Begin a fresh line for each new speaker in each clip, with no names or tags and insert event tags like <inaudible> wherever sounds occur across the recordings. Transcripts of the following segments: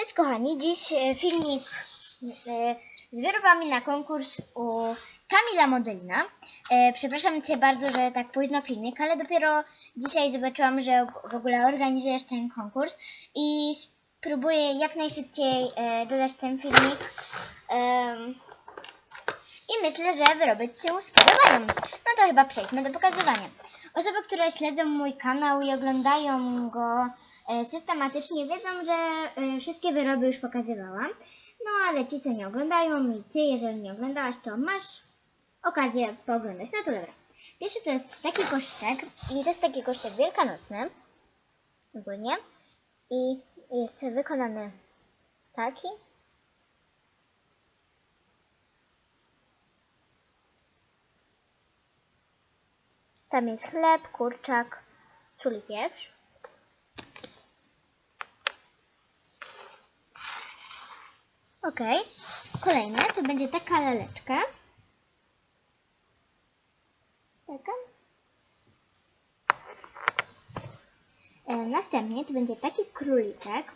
Cześć kochani, dziś e, filmik e, z wyrobami na konkurs u Kamila Modelina. E, Przepraszam Cię bardzo, że tak późno filmik, ale dopiero dzisiaj zobaczyłam, że w ogóle organizujesz ten konkurs i spróbuję jak najszybciej dodać ten filmik. I myślę, że wyroby Ci się spodobają. No to chyba przejdźmy do pokazywania. Osoby, które śledzą mój kanał i oglądają go systematycznie, wiedzą, że e, wszystkie wyroby już pokazywałam. No ale ci, co nie oglądają i ty, jeżeli nie oglądałaś, to masz okazję pooglądać. No to dobra. Pierwszy to jest taki koszyczek i to jest taki koszyczek wielkanocny ogólnie i jest wykonany taki. Tam jest chleb, kurczak, sól i pieprz. Ok. Kolejne to będzie taka laleczka. Taka. E, następnie to będzie taki króliczek.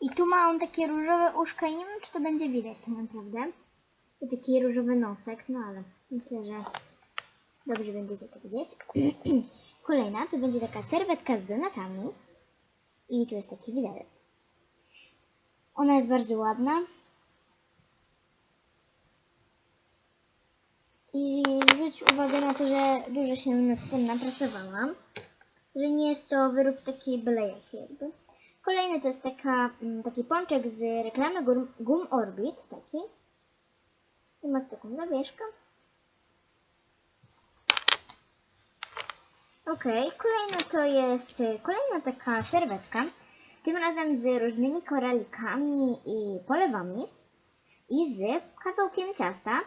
I tu ma on takie różowe uszka i nie wiem, czy to będzie widać tak naprawdę. I taki różowy nosek, no ale myślę, że dobrze będziecie to widzieć. <clears throat> Kolejna to będzie taka serwetka z donatami. I tu jest taki widelec. Ona jest bardzo ładna. I zwróć uwagę na to, że dużo się nad tym napracowałam. Że nie jest to wyrób taki byle jaki jakby. Kolejny to jest taka, mm, taki pączek z reklamy Gum- Orbit, taki. I ma taką zawieszkę. Ok, kolejna to jest y, kolejna taka serwetka. Tym razem z różnymi koralikami i polewami. I z kawałkiem ciasta.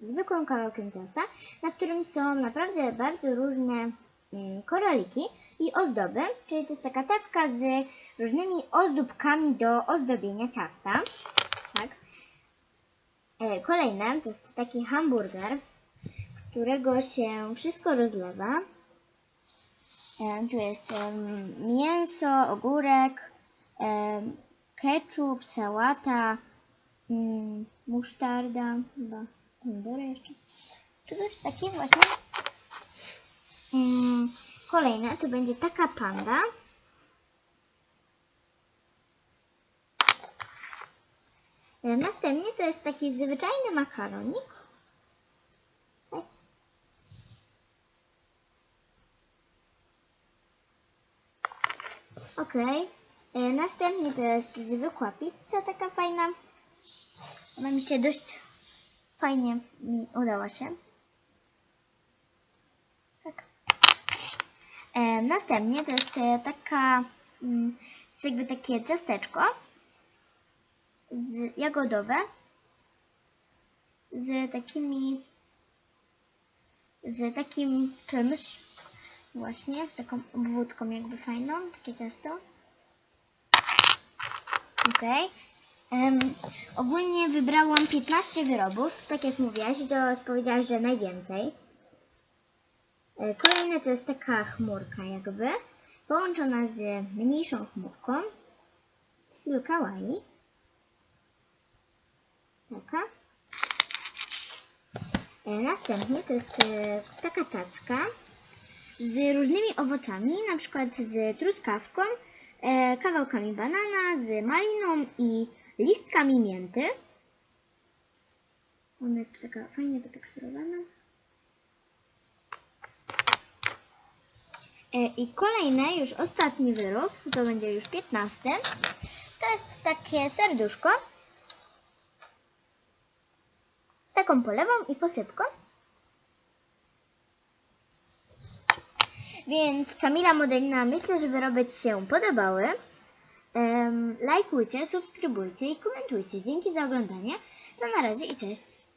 Zwykłym kawałkiem ciasta, na którym są naprawdę bardzo różne mm, koraliki i ozdoby. Czyli to jest taka tacka z różnymi ozdóbkami do ozdobienia ciasta. Tak. E, Kolejne to jest taki hamburger, którego się wszystko rozlewa. E, Tu jest em, mięso, ogórek, em, ketchup, sałata, mm, musztarda, chyba pomidory jeszcze. Czy coś takiego właśnie? Mm, Kolejne to będzie taka panda. E, Następnie to jest taki zwyczajny makaronik. Tak. Ok. E, Następnie to jest zwykła pizza, taka fajna. Ona mi się dość fajnie mi udała się. Tak. E, następnie to jest e, taka, mm, jest jakby takie ciasteczko z jagodowe z takimi z takim czymś właśnie, z taką obwódką jakby fajną, takie ciasto. Ok. Em, ogólnie wybrałam 15 wyrobów, tak jak mówiłaś, to powiedziałaś, że najwięcej. E, Kolejne to jest taka chmurka jakby, połączona z mniejszą chmurką w stylu kawaii. Taka. E, Następnie to jest e, taka tacka z różnymi owocami, na przykład z truskawką, e, kawałkami banana, z maliną i listkami mięty. Ona jest taka fajnie wyteksturowana. E, I kolejny, już ostatni wyrób, to będzie już 15. To jest takie serduszko z taką polewą i posypką. Więc Kamila Modelina, myślę, że wyroby Ci się podobały. Em, lajkujcie, subskrybujcie i komentujcie. Dzięki za oglądanie. To na razie i cześć.